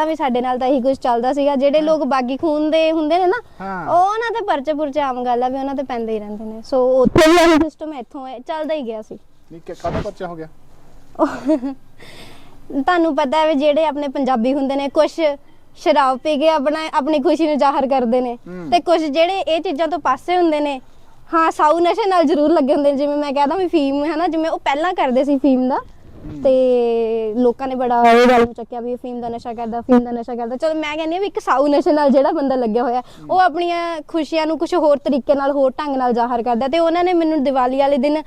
ਪਹਿਲਾਂ ਵੀ ਸਾਡੇ ਨਾਲ ਤਾਂ ਇਹੀ ਕੁਝ ਚੱਲਦਾ ਸੀਗਾ ਜਿਹੜੇ ਲੋਕ ਬਾਗੀ ਖੂਨ ਦੇ ਹੁੰਦੇ ਨੇ ਨਾ ਹਾਂ। ਉਹ ਉਹਨਾਂ ਤੇ ਪਰਚੇ ਪੁਰਚੇ ਆਮ ਗੱਲ ਆ ਵੀ ਉਹਨਾਂ ਤੇ ਪੈਂਦੇ ਹੀ ਰਹਿੰਦੇ ਨੇ। ਸੋ ਉੱਥੇ ਵੀ ਇਹੀ ਸਿਸਟਮ ਇੱਥੋਂ ਹੈ ਚੱਲਦਾ ਹੀ ਗਿਆ ਸੀ। ਨਹੀਂ ਕਿ ਕਾਹਦਾ ਬੱਚਾ ਹੋ ਗਿਆ? ਤੁਹਾਨੂੰ ਪਤਾ ਹੈ ਵੀ ਜਿਹੜੇ ਆਪਣੇ ਪੰਜਾਬੀ ਹੁੰਦੇ ਨੇ ਕੁਝ ਸ਼ਰਾਬ ਪੀ ਕੇ ਆਪਣਾ ਆਪਣੀ ਖੁਸ਼ੀ ਨੂੰ ਜ਼ਾਹਰ ਕਰਦੇ ਨੇ ਹੂੰ। ਤੇ ਕੁਝ ਜਿਹੜੇ ਇਹ ਚੀਜ਼ਾਂ ਤੋਂ ਪਾਸੇ ਹੁੰਦੇ ਨੇ ਹਾਂ ਸਾਊ ਨਸ਼ੇ ਨਾਲ ਜ਼ਰੂਰ ਲੱਗੇ ਹੁੰਦੇ ਨੇ। ਜਿਵੇਂ ਮੈਂ ਕਹਦਾ ਵੀ ਫੀਮ ਹੈ ਨਾ ਜਿਵੇਂ ਉਹ ਪਹਿਲਾਂ ਕਰਦੇ ਸੀ ਫੀਮ ਦਾ। ਤੇ ਲੋਕਾਂ ਨੇ ਬੜਾ ਇਹ ਗੱਲ ਨੂੰ ਚੱਕਿਆ ਵੀ ਫੀਮ ਦਾ ਨਸ਼ਾ ਕਰਦਾ ਫੀਮ ਦਾ ਨਸ਼ਾ ਕਰਦਾ। ਚਲੋ ਮੈਂ ਕਹਿੰਦੀ ਹਾਂ ਵੀ ਇੱਕ ਸਾਊ ਨਸ਼ੇ ਨਾਲ ਜਿਹੜਾ ਬੰਦਾ ਲੱਗਿਆ ਹੋਇਆ ਉਹ ਆਪਣੀਆਂ ਖੁਸ਼ੀਆਂ ਨੂੰ ਕੁਝ ਹੋਰ ਤਰੀਕੇ ਨਾਲ ਹੋਰ ਢੰਗ ਨਾਲ ਜ਼ਾਹਰ ਕਰਦਾ ਤੇ ਉਹਨਾਂ ਨੇ ਮੈਨੂੰ ਦੀਵਾਲੀ ਵਾਲੇ ਦਿਨ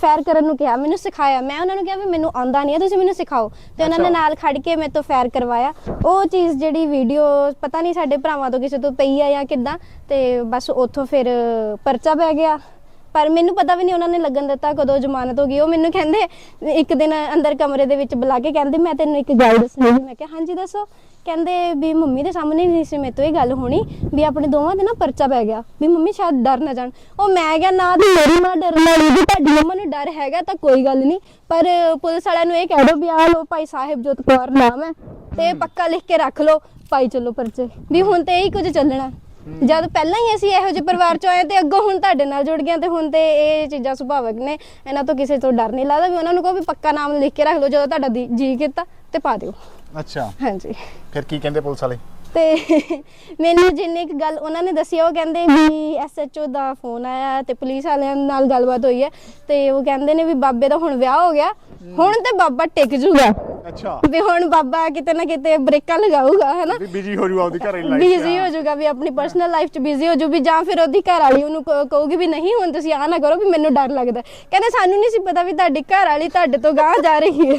ਫੈਰ ਕਰਨ ਨੂੰ ਕਿਹਾ ਮੈਨੂੰ ਸਿਖਾਇਆ। ਮੈਂ ਉਹਨਾਂ ਨੂੰ ਕਿਹਾ ਵੀ ਮੈਨੂੰ ਆਉਂਦਾ ਨਹੀਂ ਹੈ ਤੁਸੀਂ ਮੈਨੂੰ ਸਿਖਾਓ। ਤੇ ਉਹਨਾਂ ਨੇ। ਨਾਲ ਖੜ ਕੇ ਮੇਰੇ ਤੋਂ ਫੈਰ ਕਰਵਾਇਆ। ਉਹ ਚੀਜ਼ ਜਿਹੜੀ ਵੀਡੀਓ ਪਤਾ ਨਹੀਂ ਸਾਡੇ ਭਰਾਵਾਂ ਤੋਂ ਕਿਸੇ ਤੋਂ ਪਈ ਆ ਜਾਂ ਕਿੱਦਾਂ ਤੇ ਬਸ ਉੱਥੋਂ ਫਿਰ ਪਰਚਾ ਪੈ ਗਿਆ। ਪਰ ਮੈਨੂੰ ਪਤਾ ਵੀ ਨਹੀਂ ਉਹਨਾਂ ਨੇ ਲੱਗਣ ਦਿੱਤਾ ਕਦੋਂ ਜ਼ਮਾਨਤ ਹੋ ਗਈ। ਉਹ ਮੈਨੂੰ ਕਹਿੰਦੇ ਇੱਕ ਦਿਨ ਅੰਦਰ ਕਮਰੇ ਦੇ ਵਿੱਚ ਬੁਲਾ ਕੇ ਕਹਿੰਦੇ ਮੈਂ ਤੈਨੂੰ ਇੱਕ ਗੱਲ ਦੱਸਣੀ ਸੀ। ਮੈਂ ਕਿਹਾ ਹਾਂਜੀ ਦੱਸੋ। ਕਹਿੰਦੇ ਵੀ ਮੰਮੀ ਦੇ ਸਾਹਮਣੇ ਨਹੀਂ ਸੀ ਮੇਰੇ ਤੋਂ ਇਹ ਗੱਲ ਹੋਣੀ ਵੀ ਆਪਣੇ ਦੋਵਾਂ ਦੇ ਨਾ ਪਰਚਾ ਪੈ ਗਿਆ ਵੀ ਮੰਮੀ ਸ਼ਾਇਦ ਡਰ ਨਾ ਜਾਣ। ਉਹ ਮੈਂ ਕਿਹਾ ਨਾ ਤੇ ਮੇਰੀ ਮਾਂ ਡਰਨ ਵਾਲੀ ਵੀ ਤੁਹਾਡੀ ਮੰਮਾ ਨੂੰ ਡਰ ਹੈਗਾ ਤਾਂ ਕੋਈ ਗੱਲ ਨਹੀਂ ਪਰ ਪੁਲਿਸ ਵਾਲਿਆਂ ਨੂੰ ਇਹ ਕਹਿ ਦਿਓ ਵੀ ਆਹ ਲੋ ਭਾਈ ਸਾਹਿਬ ਜੋਤ ਕੌਰ ਨਾਮ ਹੈ ਤੇ ਪੱਕਾ ਲਿਖ ਕੇ ਰੱਖ ਲਓ। ਪਾਈ ਚੱਲੋ ਪਰਚੇ। ਵੀ ਹੁਣ ਤੇ ਇਹੀ ਕੁਝ ਚੱਲਣਾ। ਜਦ ਪਹਿਲਾਂ ਹੀ ਅਸੀਂ ਇਹੋ ਜਿਹੇ ਪਰਿਵਾਰ ਚੋਂ ਆਏ ਤੇ ਅੱਗੋਂ ਹੁਣ ਤੁਹਾਡੇ ਨਾਲ ਜੁੜ ਗਏ ਤੇ ਹੁਣ ਤੇ ਇਹ ਚੀਜ਼ਾਂ ਸੁਭਾਵਕ ਨੇ। ਇਹਨਾਂ ਤੋਂ ਕਿਸੇ ਤੋਂ ਡਰ ਨਹੀਂ ਲੱਗਦਾ ਵੀ ਉਹਨਾਂ ਨੂੰ ਕਹੋ ਵੀ ਪੱਕਾ ਨਾਮ ਲਿਖ ਕੇ ਰੱਖ ਲਓ ਜਦੋਂ ਤੁਹਾਡਾ ਦੀ- ਜੀ ਕੀਤਾ ਤੇ ਪਾ ਦਿਓ। ਅੱਛਾ। ਹਾਂਜੀ। ਫਿਰ ਕੀ ਕਹਿੰਦੇ ਪੁਲਿਸ ਵਾਲੇ? ਤੇ ਮੈਨੂੰ ਜਿੰਨੀ ਕੁ ਗੱਲ ਉਹਨਾਂ ਨੇ ਦੱਸੀ ਆ, ਉਹ ਕਹਿੰਦੇ ਵੀ ਐਸਐਚਓ ਦਾ ਫੋਨ ਆਇਆ ਤੇ ਪੁਲਿਸ ਵਾਲਿਆਂ ਨਾਲ ਗੱਲਬਾਤ ਹੋਈ ਹੈ ਤੇ ਉਹ ਕਹਿੰਦੇ ਨੇ ਵੀ ਬਾਬੇ ਦਾ ਹੁਣ ਵਿਆਹ ਹੋ ਗਿਆ ਹੁਣ ਤੇ ਬਾਬਾ ਟਿਕ ਜੂਗਾ। ਅੱਛਾ। ਵੀ ਹੁਣ ਬਾਬਾ ਕਿਤੇ ਨਾ ਕਿਤੇ ਬ੍ਰੇਕਾਂ ਲਗਾਊਗਾ ਹੈਨਾ? ਵੀ ਬਿਜ਼ੀ ਹੋ ਜੂ ਆਪਦੀ ਘਰੇ ਲਾਈਫ ਬਿਜ਼ੀ ਹੋ ਜਾਊਗਾ ਵੀ ਆਪਣੀ ਪਰਸਨਲ ਲਾਈਫ 'ਚ ਬਿਜ਼ੀ ਹੋ ਜਾਊ ਵੀ ਜਾਂ ਫਿਰ ਉਹਦੀ ਘਰ ਵਾਲੀ ਉਹਨੂੰ ਕਹੂ- ਕਹੂਗੀ ਵੀ ਨਹੀਂ ਹੁਣ ਤੁਸੀਂ ਆ ਨਾ ਕਰੋ ਵੀ ਮੈਨੂੰ ਡਰ ਲੱਗਦਾ। ਕਹਿੰਦੇ ਸਾਨੂੰ ਨਹੀਂ ਸੀ ਪਤਾ ਵੀ ਤੁਹਾਡੀ ਘਰ ਵਾਲੀ ਤੁਹਾਡੇ ਤੋਂ ਗਾਂਹ ਜਾ ਰਹੀ ਹੈ।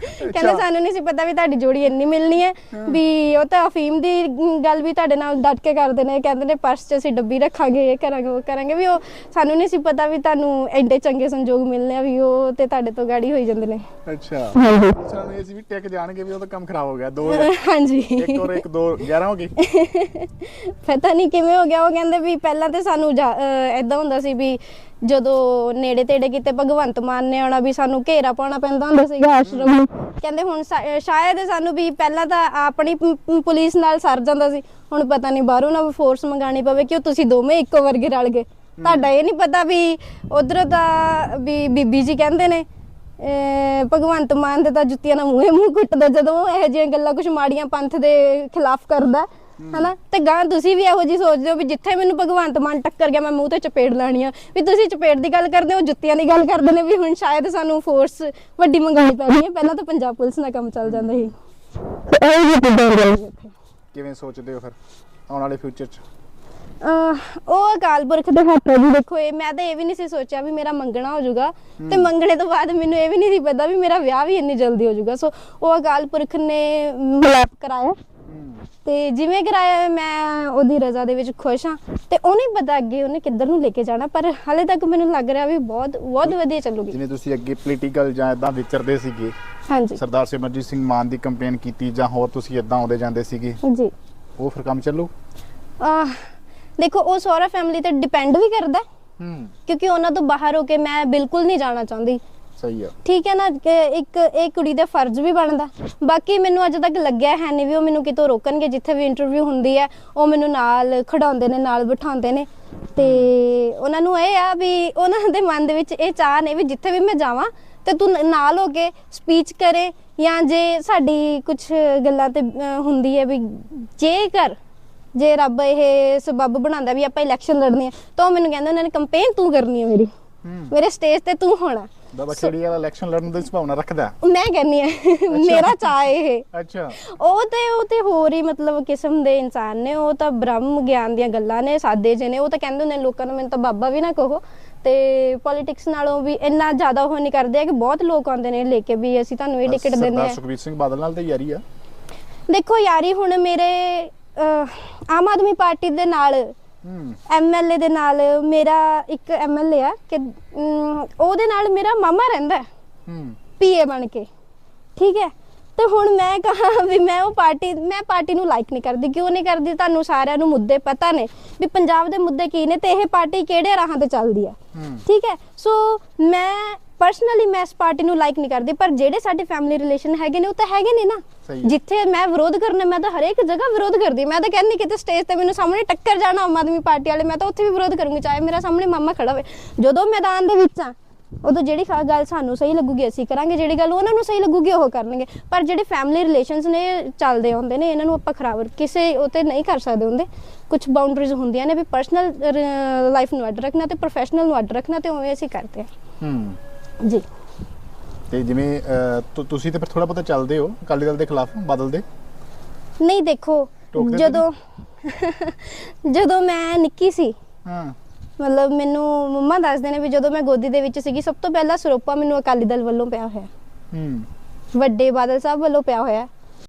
ਕਹਿੰਦੇ। ਸਾਨੂੰ ਨਹੀਂ ਸੀ ਪਤਾ ਵੀ ਤੁਹਾਡੀ ਜੋੜੀ ਇੰਨੀ ਮਿਲਣੀ ਹੈ ਵੀ ਉਹ ਤਾਂ ਅਫੀਮ ਦੀ ਗੱਲ ਵੀ ਤੁਹਾਡੇ ਨਾਲ ਡਟ ਕੇ ਕਰਦੇ ਨੇ ਕਹਿੰਦੇ ਨੇ ਪਰਸ 'ਚ ਅਸੀਂ ਡੱਬੀ ਰੱਖਾਂਗੇ ਇਹ ਕਰਾਂਗੇ ਉਹ ਕਰਾਂਗੇ ਵੀ ਉਹ ਸਾਨੂੰ ਨਹੀਂ ਸੀ ਪਤਾ ਵੀ ਤੁਹਾਨੂੰ ਐਡੇ ਚੰਗੇ ਸੰਜੋਗ ਮਿਲਨੇ ਆ ਵੀ ਉਹ ਤੇ ਤੁਹਾਡੇ ਤੋਂ ਗਾੜੀ ਹੋਈ ਜਾਂਦੇ ਨੇ। ਅੱਛਾ। ਹਾਂਜੀ। ਪੁਲਿਸ ਵਾਲਿਆਂ ਨੂੰ ਇਹ ਸੀ ਵੀ ਟਿਕ ਜਾਣਗੇ ਵੀ ਉਹਦਾ ਕੰਮ ਖਰਾਬ ਹੋ ਗਿਆ ਦੋ ਹਾਂਜੀ। ਇੱਕ ਔਰ ਇੱਕ ਦੋ 11 ਹੋ ਗਏ। ਪਤਾ ਨਹੀਂ ਕਿਵੇਂ ਹੋ ਗਿਆ ਉਹ ਕਹਿੰਦੇ ਵੀ ਪਹਿਲਾਂ ਤੇ ਸਾਨੂੰ ਐਦਾਂ ਹੁੰਦਾ ਸੀ ਵੀ ਜਦੋਂ ਨੇੜੇ ਤੇੜੇ ਕਿਤੇ ਭਗਵੰਤ ਮਾਨ ਨੇ ਆਉਣਾ ਵੀ ਸਾਨੂੰ ਘੇਰਾ ਪਾਉਣਾ ਪੈਂਦਾ ਹੁੰਦਾ ਸੀਗਾ ਆਸ਼ਰਮ ਨੂੰ। ਕਹਿੰਦੇ ਹੁਣ ਸ਼ਾ- ਸ਼ਾਇਦ ਸਾਨੂੰ ਵੀ ਪਹਿਲਾਂ ਤਾਂ ਆਪਣੀ ਪ- ਪ- ਪੁਲਿਸ ਨਾਲ ਸਰ ਜਾਂਦਾ ਸੀ। ਹੁਣ ਪਤਾ ਨਹੀਂ ਬਾਹਰੋਂ ਨਾ ਫੋਰਸ ਮੰਗਾਣੀ ਪਵੇ ਕਿ ਉਹ ਤੁਸੀਂ ਦੋਵੇਂ ਇੱਕੋ ਵਰਗੇ ਰਲ ਗਏ। ਤੁਹਾਡਾ ਇਹ ਨਹੀਂ ਪਤਾ ਵੀ ਉਧਰ ਤਾਂ ਵੀ ਬੀਬੀ ਜੀ ਕਹਿੰਦੇ ਨੇ, ਅਹ ਭਗਵੰਤ ਮਾਨ ਦੇ ਤਾਂ ਜੁੱਤੀਆਂ ਨਾਲ ਮੂੰਹੇ ਮੂੰਹ ਕੁੱਟਦਾ ਜਦੋਂ ਉਹ ਇਹੋ ਜਿਹੀਆਂ ਗੱਲਾਂ ਕੁਝ ਮਾੜੀਆਂ ਪੰਥ ਦੇ ਖਿਲਾਫ ਕਰਦਾ। ਹਨਾ? ਤੇ ਗਾਂ ਤੁਸੀਂ ਵੀ ਇਹੋ ਜੀ ਸੋਚਦੇ ਹੋ ਵੀ ਜਿੱਥੇ ਮੈਨੂੰ ਭਗਵੰਤ ਮਾਨ ਟੱਕਰ ਗਿਆ ਮੈਂ ਮੂੰਹ ਤੇ ਚਪੇੜ ਲਾਣੀ ਆ। ਵੀ ਤੁਸੀਂ ਚਪੇੜ ਦੀ ਗੱਲ ਕਰਦੇ ਹੋ ਜੁੱਤੀਆਂ ਦੀ ਗੱਲ ਕਰਦੇ ਨੇ ਵੀ ਹੁਣ ਸ਼ਾਇਦ ਸਾਨੂੰ ਫੋਰਸ ਵੱਡੀ ਮੰਗਾਣੀ ਪੈਣੀ ਹੈ। ਪਹਿਲਾਂ ਤਾਂ ਪੰਜਾਬ ਪੁਲਿਸ ਨਾਲ ਕੰਮ ਚੱਲ ਜਾਂਦਾ ਸੀ। ਇਹ ਜੀ ਕਿਦਾਂ ਗੱਲ ਕਿਵੇਂ ਸੋਚਦੇ ਹੋ ਫਿਰ ਆਉਣ ਵਾਲੇ ਫਿਊਚਰ 'ਚ? ਅਹ ਉਹ ਅਕਾਲ ਪੁਰਖ ਦੇ ਹੱਥ ਹੈ ਜੀ ਦੇਖੋ ਇਹ ਮੈਂ ਤਾਂ ਇਹ ਵੀ ਨਹੀਂ ਸੀ ਸੋਚਿਆ ਵੀ ਮੇਰਾ ਮੰਗਣਾ ਹੋ ਜਾਊਗਾ। ਤੇ ਮੰਗਣੇ ਤੋਂ ਬਾਅਦ ਮੈਨੂੰ ਇਹ ਵੀ ਨਹੀਂ ਸੀ ਪਤਾ ਵੀ ਮੇਰਾ ਵਿਆਹ ਵੀ ਇੰਨੀ ਜਲਦੀ ਹੋ ਜਾਊਗਾ। ਸੋ ਉਹ ਅਕਾਲ ਪੁਰਖ ਨੇ ਮਲਾਪ ਕਰਾਇਆ। ਤੇ ਜਿਵੇਂ ਕਰਾਇਆ ਮੈਂ ਉਹਦੀ ਰਜ਼ਾ ਦੇ ਵਿੱਚ ਖੁਸ਼ ਹਾਂ ਤੇ ਉਹਨੇ ਪਤਾ ਅੱਗੇ ਉਹਨੇ ਕਿੱਧਰ ਨੂੰ ਲੈ ਕੇ ਜਾਣਾ ਪਰ ਹਾਲੇ ਤੱਕ ਮੈਨੂੰ ਲੱਗ ਰਿਹਾ ਵੀ ਬਹੁਤ ਬਹੁਤ ਵਧੀਆ ਚੱਲੂਗੀ। ਜਿਵੇਂ ਤੁਸੀਂ ਅੱਗੇ ਪੋਲੀਟੀਕਲ ਜਾਂ ਇਦਾਂ ਵਿਚਰਦੇ ਸੀਗੇ ਹਾਂਜੀ। ਸਰਦਾਰ ਸਿਮਰਜੀਤ ਸਿੰਘ ਮਾਨ ਦੀ ਕੰਪੇਨ ਕੀਤੀ ਜਾਂ ਹੋਰ ਤੁਸੀਂ ਇਦਾਂ ਆਉਂਦੇ ਜਾਂਦੇ ਸੀਗੇ ਜੀ ਉਹ ਫਿਰ ਕੰਮ ਚੱਲੂ? ਆਹ ਦੇਖੋ ਉਹ ਸਹੁਰਾ ਫੈਮਿਲੀ ਤੇ ਡਿਪੈਂਡ ਵੀ ਕਰਦਾ ਹੈ, ਹੂੰ। ਕਿਉਂਕਿ ਉਹਨਾਂ ਤੋਂ ਬਾਹਰ ਹੋ ਕੇ ਮੈਂ ਬਿਲਕੁਲ ਨਹੀਂ ਜਾਣਾ ਚਾਹੁੰਦੀ। ਸਹੀ ਆ। ਠੀਕ ਹੈ ਨਾ ਕਿ ਇੱਕ ਇਹ ਕੁੜੀ ਦਾ ਫਰਜ਼ ਵੀ ਬਣਦਾ। ਬਾਕੀ ਮੈਨੂੰ ਅੱਜ ਤੱਕ ਲੱਗਿਆ ਹੈ ਨਹੀਂ ਵੀ ਉਹ ਮੈਨੂੰ ਕਿਤੋਂ ਰੋਕਣਗੇ। ਜਿੱਥੇ ਵੀ ਇੰਟਰਵਿਊ ਹੁੰਦੀ ਹੈ ਉਹ ਮੈਨੂੰ ਨਾਲ ਖੜਾਉਂਦੇ ਨੇ ਨਾਲ ਬਿਠਾਉਂਦੇ ਨੇ। ਤੇ ਉਹਨਾਂ ਨੂੰ ਇਹ ਆ ਵੀ ਉਹਨਾਂ ਦੇ ਮਨ ਦੇ ਵਿੱਚ ਇਹ ਚਾਹ ਨੇ ਵੀ ਜਿੱਥੇ ਵੀ ਮੈਂ ਜਾਵਾਂ ਤੇ ਤੂੰ ਨਾਲ ਹੋ ਕੇ ਸਪੀਚ ਕਰੇ ਜਾਂ ਜੇ ਸਾਡੀ ਕੁਝ ਗੱਲਾਂ ਤੇ ਅਹ, ਹੁੰਦੀ ਹੈ ਵੀ ਜੇਕਰ ਜੇ ਰੱਬ ਇਹ ਸਬੱਬ ਬਣਾਉਂਦਾ ਵੀ ਆਪਾਂ ਇਲੈਕਸ਼ਨ ਲੜਨੀ ਹੈ ਤਾਂ ਉਹ ਮੈਨੂੰ ਕਹਿੰਦੇ ਉਹਨਾਂ ਨੇ ਕੰਪੇਨ ਤੂੰ ਕਰਨੀ ਹੈ ਮੇਰੀ। ਮੇਰੇ ਸਟੇਜ ਤੇ ਤੂੰ ਹੋਣਾ। ਬਾਬਾ ਖੇੜੀ ਵਾਲਾ ਇਲੈਕਸ਼ਨ ਲੜਨ ਦੀ ਸੰਭਾਵਨਾ ਰੱਖਦਾ ਮੈਂ ਕਹਿੰਨੀ ਆ ਮੇਰਾ ਚਾਹ ਇਹ ਅੱਛਾ। ਉਹ ਤੇ ਉਹ ਤੇ ਹੋਰ ਹੀ ਮਤਲਬ ਕਿਸਮ ਦੇ ਇਨਸਾਨ ਨੇ ਉਹ ਤਾਂ ਬ੍ਰਹਮ ਗਿਆਨ ਦੀਆਂ ਗੱਲਾਂ ਨੇ ਸਾਦੇ ਜਿਹੇ ਨੇ ਉਹ ਤਾਂ ਕਹਿੰਦੇ ਹੁੰਦੇ ਨੇ ਲੋਕਾਂ ਨੂੰ ਮੈਨੂੰ ਤਾਂ ਬਾਬਾ ਵੀ ਨਾ ਕਹੋ। ਤੇ ਪੋਲਿਟਿਕਸ ਨਾਲੋਂ ਵੀ ਇੰਨਾ ਜ਼ਿਆਦਾ ਉਹ ਨਹੀਂ ਕਰਦੇ ਆ ਕਿ ਬਹੁਤ ਲੋਕ ਆਉਂਦੇ ਨੇ ਲੈ ਕੇ ਵੀ ਅਸੀਂ ਤੁਹਾਨੂੰ ਇਹ ਟਿਕਟ ਦਿੰਦੇ ਸਰਦਾਰ ਆ ਸੁਖਬੀਰ ਸਿੰਘ ਬਾਦਲ ਨਾਲ ਤਾਂ ਯਾਰੀ ਆ। ਦੇਖੋ ਯਾਰੀ ਹੁਣ ਮੇਰੇ ਅਹ, ਆਮ ਆਦਮੀ ਪਾਰਟੀ ਦੇ ਨਾਲ ਐਮਐਲਏ ਦੇ ਨਾਲ ਮੇਰਾ ਇੱਕ ਐਮਐਲਏ ਆ ਕਿ ਉਹਦੇ ਨਾਲ ਮੇਰਾ ਮਾਮਾ ਰਹਿੰਦਾ ਹੈ। ਪੀਏ ਬਣ ਕੇ। ਠੀਕ ਹੈ? ਤੇ ਹੁਣ ਮੈਂ ਕਹਾ ਵੀ ਮੈਂ ਉਹ ਪਾਰਟੀ ਮੈਂ ਪਾਰਟੀ ਨੂੰ ਲਾਈਕ ਨਹੀਂ ਕਰਦੀ। ਕਿਉਂ ਨਹੀਂ ਕਰਦੀ? ਤੁਹਾਨੂੰ ਸਾਰਿਆਂ ਨੂੰ ਮੁੱਦੇ ਪਤਾ ਨੇ ਵੀ ਪੰਜਾਬ ਦੇ ਮੁੱਦੇ ਕੀ ਨੇ ਤੇ ਇਹ ਪਾਰਟੀ ਕਿਹੜੇ ਰਾਹਾਂ ਤੇ ਚੱਲਦੀ ਹੂੰ। ਠੀਕ ਹੈ? ਸੋ ਮੈਂ ਪਰਸਨਲੀ ਮੈਂ ਇਸ ਪਾਰਟੀ ਨੂੰ ਲਾਈਕ ਨਹੀਂ ਕਰਦੀ ਪਰ ਜਿਹੜੇ ਸਾਡੇ ਫੈਮਿਲੀ ਰਿਲੇਸ਼ਨ ਹੈਗੇ ਨੇ ਉਹ ਤਾਂ ਹੈਗੇ ਨੇ ਨਾ। ਜਿੱਥੇ ਮੈਂ ਵਿਰੋਧ ਕਰਨਾ ਮੈਂ ਤਾਂ ਹਰੇਕ ਜਗ੍ਹਾ ਵਿਰੋਧ ਕਰਦੀ। ਮੈਂ ਤਾਂ ਕਹਿੰਦੀ ਕਿਤੇ ਸਟੇਜ ਤੇ ਮੈਨੂੰ ਸਾਹਮਣੇ ਟੱਕਰ ਜਾਣਾ ਆਮ ਆਦਮੀ ਪਾਰਟੀ ਵਾਲੇ ਮੈਂ ਤਾਂ ਉੱਥੇ ਵੀ ਵਿਰੋਧ ਕਰੂੰਗੀ ਚਾਹੇ ਮੇਰਾ ਸਾਹਮਣੇ ਮਾਮਾ ਖੜਾ ਹੋਵੇ। ਜਦੋਂ ਮੈਦਾਨ ਦੇ ਵਿੱਚ ਆ ਉਦੋਂ ਜਿਹੜੀ ਗੱਲ ਸਾਨੂੰ ਸਹੀ ਲੱਗੂਗੀ ਅਸੀਂ ਕਰਾਂਗੇ। ਜਿਹੜੀ ਗੱਲ ਉਹਨਾਂ ਨੂੰ ਸਹੀ ਲੱਗੂਗੀ ਉਹ ਕਰਨਗੇ। ਪਰ ਜਿਹੜੇ ਫੈਮਿਲੀ ਰਿਲੇਸ਼ਨਸ ਨੇ ਚੱਲਦੇ ਹੁੰਦੇ ਨੇ ਇਹਨਾਂ ਨੂੰ ਆਪਾਂ ਖਰਾਬ ਕਿਸੇ ਉਤੇ ਨਹੀਂ ਕਰ ਸਕਦੇ ਹੁੰਦੇ। ਕੁਝ ਬਾਉਂਡਰੀਜ਼ ਹੁੰਦੀਆਂ ਨੇ ਵੀ ਪਰਸਨਲ ਲਾਈਫ ਨੂੰ ਅੱਡ ਰੱਖਣਾ ਤੇ ਪ੍ਰੋਫੈਸ਼ਨਲ ਨੂੰ ਅੱਡ ਰੱਖਣਾ ਤੇ ਉਵੇਂ ਅਸੀਂ ਕਰਦੇ ਹਾਂ। ਹੂੰ। ਜੀ। ਤੇ ਜਿਵੇਂ ਅਹ, ਤੁ- ਤੁਸੀਂ ਤੇ ਫਿਰ ਥੋੜਾ ਬਹੁਤਾ ਚੱਲਦੇ ਹੋ ਅਕਾਲੀ ਦਲ ਦੇ ਖਿਲਾਫ ਬਦਲ ਦੇ? ਨਹੀਂ ਦੇਖੋ ਟੋਕਦੇ ਤਾਂ ਜਦੋਂ ਜਦੋਂ ਮੈਂ ਨਿੱਕੀ ਸੀ ਹਾਂ। ਮਤਲਬ ਮੈਨੂੰ ਮੰਮਾ ਦੱਸਦੇ ਨੇ ਵੀ ਜਦੋਂ ਮੈਂ ਗੋਦੀ ਦੇ ਵਿੱਚ ਸੀਗੀ ਸਭ ਤੋਂ ਪਹਿਲਾਂ ਸਰੋਪਾ ਮੈਨੂੰ ਅਕਾਲੀ ਦਲ ਵੱਲੋਂ ਪਿਆ ਹੋਇਆ। ਹੂੰ। ਵੱਡੇ ਬਾਦਲ ਸਾਹਿਬ ਵੱਲੋਂ ਪਿਆ ਹੋਇਆ।